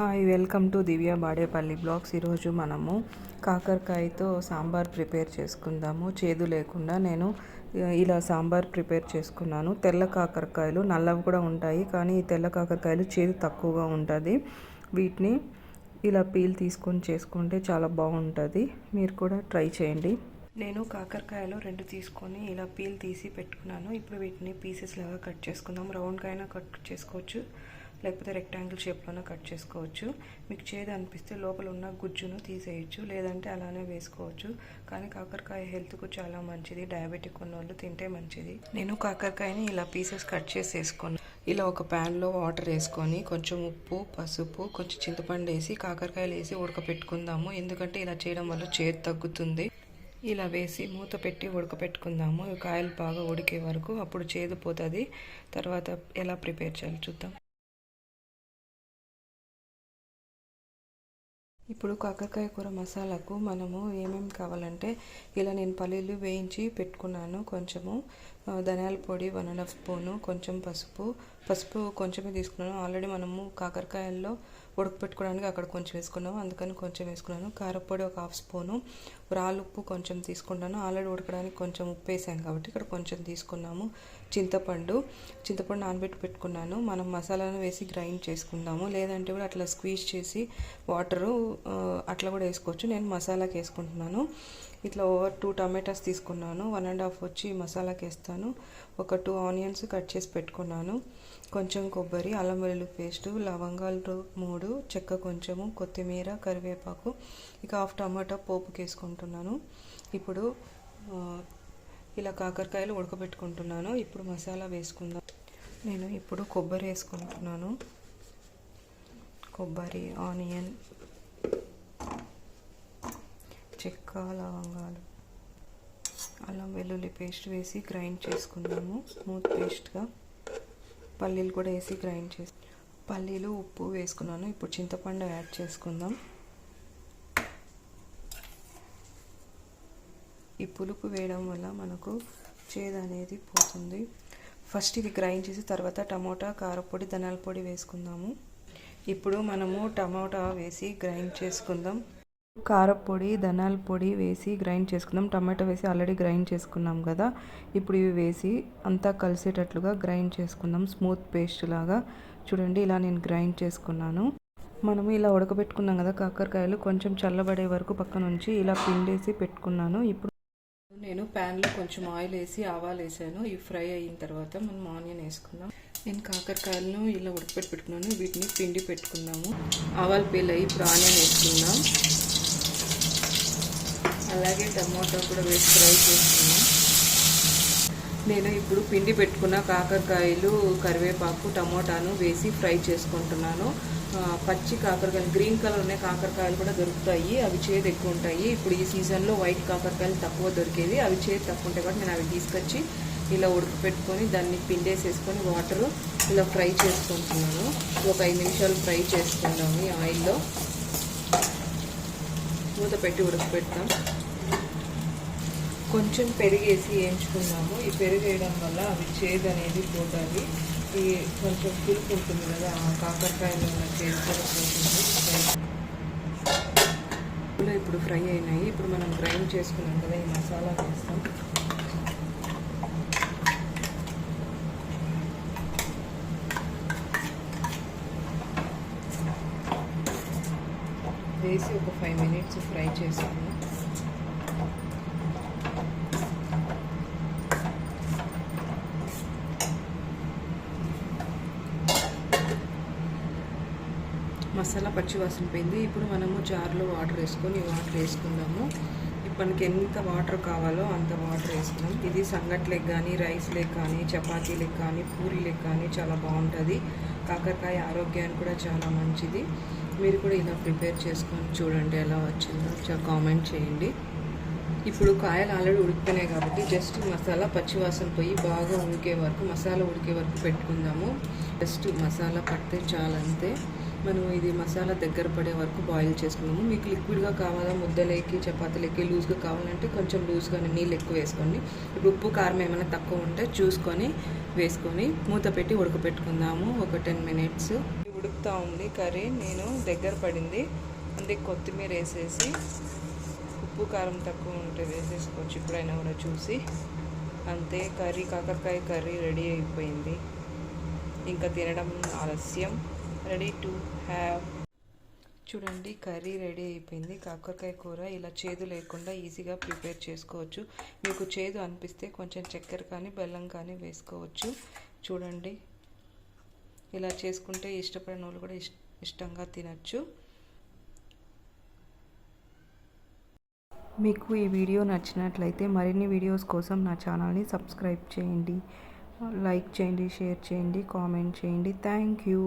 Hi welcome to Divya Badepalli blogs. ఈరోజు మనము కాకరకాయతో sambar prepare చేసుకుందాము. చేదు లేకుండా నేను ఇలా సాంబార్ ప్రిపేర్ చేసుకున్నాను. తెల్ల కాకరకాయలు నల్లవి కూడా ఉంటాయి కానీ ఈ తెల్ల కాకరకాయలు చేదు తక్కువగా ఉంటుంది. వీటిని ఇలా పీల్ తీసుకొని చేసుకుంటే చాలా బాగుంటుంది. మీరు కూడా ట్రై చేయండి. నేను కాకరకాయలు రెండు తీసుకొని ఇలా పీల్ తీసి పెట్టుకున్నాను. ఇప్పుడు వీటిని పీసెస్ లాగా కట్ చేసుకుందాం. రౌండ్గా అయినా కట్ చేసుకోవచ్చు. లేకపోతే రెక్టాంగిల్ షేప్లోనే కట్ చేసుకోవచ్చు. మీకు చేదు అనిపిస్తే లోపల ఉన్న గుజ్జును తీసేయచ్చు. లేదంటే అలానే వేసుకోవచ్చు. కానీ కాకరకాయ హెల్త్కు చాలా మంచిది. డయాబెటిక్ ఉన్న వాళ్ళు తింటే మంచిది. నేను కాకరకాయని ఇలా పీసెస్ కట్ చేసి వేసుకున్నాను ఇలా ఒక ప్యాన్లో వాటర్ వేసుకొని కొంచెం ఉప్పు పసుపు కొంచెం చింతపండు వేసి కాకరకాయలు వేసి ఉడకపెట్టుకుందాము. ఎందుకంటే ఇలా చేయడం వల్ల చేదు తగ్గుతుంది. ఇలా వేసి మూత పెట్టి ఉడకపెట్టుకుందాము. కాయలు బాగా ఉడికే వరకు అప్పుడు చేదు పోతుంది. తర్వాత ఎలా ప్రిపేర్ చేయాలి చూద్దాం. ఇప్పుడు కాకరకాయ కూర మసాలాకు మనము ఏమేమి కావాలంటే ఇలా నేను పల్లీలు వేయించి పెట్టుకున్నాను కొంచెము. ధనియాల పొడి వన్ అండ్ హాఫ్ స్పూను కొంచెం పసుపు. పసుపు కొంచెమే తీసుకున్నాను. ఆల్రెడీ మనము కాకరకాయల్లో ఉడకపెట్టుకోవడానికి అక్కడ కొంచెం వేసుకున్నాము. అందుకని కొంచెం వేసుకున్నాను. కారపొడి ఒక హాఫ్ స్పూను. రాళ్ళు ఉప్పు కొంచెం తీసుకుంటాను. ఆల్రెడీ ఉడకడానికి కొంచెం ఉప్పు వేసాం కాబట్టి ఇక్కడ కొంచెం తీసుకున్నాము. చింతపండు చింతపండు నానబెట్టి పెట్టుకున్నాను. మనం మసాలాను వేసి గ్రైండ్ చేసుకుందాము. లేదంటే కూడా అట్లా స్క్వీజ్ చేసి వాటరు అట్లా కూడా వేసుకోవచ్చు. నేను మసాలాకి వేసుకుంటున్నాను. ఇట్లా ఓవర్ టూ టమాటాస్ తీసుకున్నాను. వన్ అండ్ హాఫ్ వచ్చి మసాలాకి వేస్తాను. ఒక టూ ఆనియన్స్ కట్ చేసి పెట్టుకున్నాను. కొంచెం కొబ్బరి అల్లం వెల్లుల్లి పేస్ట్ లవంగాలు మూడు చెక్క కొంచెము కొత్తిమీర కరివేపాకు ఇక హాఫ్ టమాటా పోపుకి వేసుకుంటున్నాను ఇప్పుడు ఇలా కాకరకాయలు ఉడకబెట్టుకుంటున్నాను. ఇప్పుడు మసాలా వేసుకుందాం. నేను ఇప్పుడు కొబ్బరి వేసుకుంటున్నాను. కొబ్బరి ఆనియన్ చెక్క లవంగాలు అల్లం వెల్లుల్లి పేస్ట్ వేసి గ్రైండ్ చేసుకుందాము. స్మూత్ పేస్ట్గా పల్లీలు కూడా వేసి గ్రైండ్ చేసి పల్లీలు ఉప్పు వేసుకున్నాను. ఇప్పుడు చింతపండు యాడ్ చేసుకుందాం. ఈ పులుపు వేయడం వల్ల మనకు చేదు అనేది పోతుంది. ఫస్ట్ ఇది గ్రైండ్ చేసి తర్వాత టమోటా కారపొడి ధనాల పొడి వేసుకుందాము. ఇప్పుడు మనము టమోటా వేసి గ్రైండ్ చేసుకుందాం. కారపొడి ధనాల పొడి వేసి గ్రైండ్ చేసుకుందాం. టమాటో వేసి ఆల్రెడీ గ్రైండ్ చేసుకున్నాం కదా. ఇప్పుడు ఇవి వేసి అంతా కలిసేటట్లుగా గ్రైండ్ చేసుకుందాం. స్మూత్ పేస్ట్ లాగా. చూడండి ఇలా నేను గ్రైండ్ చేసుకున్నాను. మనము ఇలా ఉడకబెట్టుకున్నాం కదా కాకరకాయలు. కొంచెం చల్లబడే వరకు పక్కన ఉంచి ఇలా పిండేసి పెట్టుకున్నాను. ఇప్పుడు నేను ప్యాన్లో కొంచెం ఆయిల్ వేసి ఆవాలు వేసాను. ఇవి ఫ్రై అయిన తర్వాత మనం ఆనియన్ వేసుకుందాం. నేను కాకరకాయలను ఇలా ఉడకపెట్టి పెట్టుకున్నాను వీటిని పిండి పెట్టుకుందాము. ఆవాలు పీల్ అయ్యి ఇప్పుడు ఆనియన్ వేసుకుందాం. అలాగే టమాటో కూడా వేసి ఫ్రై చేసుకున్నాం నేను ఇప్పుడు పిండి పెట్టుకున్న కాకరకాయలు కరివేపాకు టమోటాను వేసి ఫ్రై చేసుకుంటున్నాను. పచ్చి కాకరకాయలు గ్రీన్ కలర్ ఉన్నాయి కాకరకాయలు కూడా దొరుకుతాయి. అవి చేదు ఎక్కువ ఉంటాయి. ఇప్పుడు ఈ సీజన్లో వైట్ కాకరకాయలు తక్కువ దొరికేవి. అవి చేదు తక్కువ ఉంటాయి కాబట్టి నేను అవి తీసుకొచ్చి ఇలా ఉడకపెట్టుకొని దాన్ని పిండేసేసుకొని వాటర్ ఇలా ఫ్రై చేసుకుంటున్నాను. ఒక ఐదు నిమిషాలు ఫ్రై చేసుకుందాము ఈ ఆయిల్లో. మూత పెట్టి ఉడకపెడతాం. కొంచెం పెరిగేసి వేయించుకున్నాము ఈ పెరుగు వేయడం వల్ల అవి చేదు అనేది పోతుంది. ఈ కొంచెం పులుపు ఉంటుంది కదా ఆ కాకరకాయలో ఉన్న చేదు కూడా పోతుంది ఇప్పుడు ఫ్రై అయినాయి. ఇప్పుడు మనం గ్రైండ్ చేసుకున్నాం కదా ఈ మసాలా వేస్తాం. వేసి ఒక ఫైవ్ మినిట్స్ ఫ్రై చేసుకున్నాం మసాలా పచ్చి వాసన పోయింది. ఇప్పుడు మనము జార్లో వాటర్ వేసుకొని వాటర్ వేసుకుందాము. ఇప్పుడు మనకి ఎంత వాటర్ కావాలో అంత వాటర్ వేసుకుందాం. ఇది సంగట్లకు కానీ రైస్లకు కానీ చపాతీలకు కానీ పూరీలకు కానీ చాలా బాగుంటుంది. కాకరకాయ ఆరోగ్యానికి కూడా చాలా మంచిది. మీరు కూడా ఇలా ప్రిపేర్ చేసుకొని చూడండి ఎలా వచ్చిందో. చాలా కామెంట్ చేయండి. ఇప్పుడు కాయలు ఆల్రెడీ ఉడికిపోయినాయి కాబట్టి జస్ట్ మసాలా పచ్చివాసన పోయి బాగా ఉడికే వరకు మసాలా ఉడికే వరకు పెట్టుకుందాము. జస్ట్ మసాలా పడితే చాలంతే మనం ఇది మసాలా దగ్గర పడే వరకు బాయిల్ చేసుకున్నాము. మీకు లిక్విడ్గా కావాలా ముద్దలేకి చపాతీలకి లూజ్గా కావాలంటే కొంచెం లూజ్గా నీళ్ళు ఎక్కువ వేసుకోండి. ఇప్పుడు ఉప్పు కారం ఏమైనా తక్కువ ఉంటే చూసుకొని వేసుకొని మూత పెట్టి ఉడకపెట్టుకుందాము. ఒక టెన్ మినిట్స్ ఉడుకుతూ ఉంది కర్రీ. నేను దగ్గర పడింది. అందుకే కొత్తిమీర వేసేసి ఉప్పు కారం తక్కువ ఉంటే వేసేసుకోవచ్చు. ఇప్పుడైనా కూడా చూసి. అంతే కర్రీ కాకరకాయ కర్రీ రెడీ అయిపోయింది. ఇంకా తినడం ఆలస్యం. Ready to have. చూడండి కర్రీ రెడీ అయిపోయింది. కాకరకాయ కూర ఇలా చేదు లేకుండా ఈజీగా ప్రిపేర్ చేసుకోవచ్చు. మీకు చేదు అనిపిస్తే కొంచెం చక్కెర కానీ బెల్లం కానీ వేసుకోవచ్చు. చూడండి ఇలా చేసుకుంటే ఇష్టపడిన వాళ్ళు కూడా ఇష్ ఇష్టంగా తినచ్చు. మీకు ఈ వీడియో నచ్చినట్లయితే మరిన్ని వీడియోస్ కోసం నా ఛానల్ని సబ్స్క్రైబ్ చేయండి. లైక్ చేయండి షేర్ చేయండి కామెంట్ చేయండి. Thank you.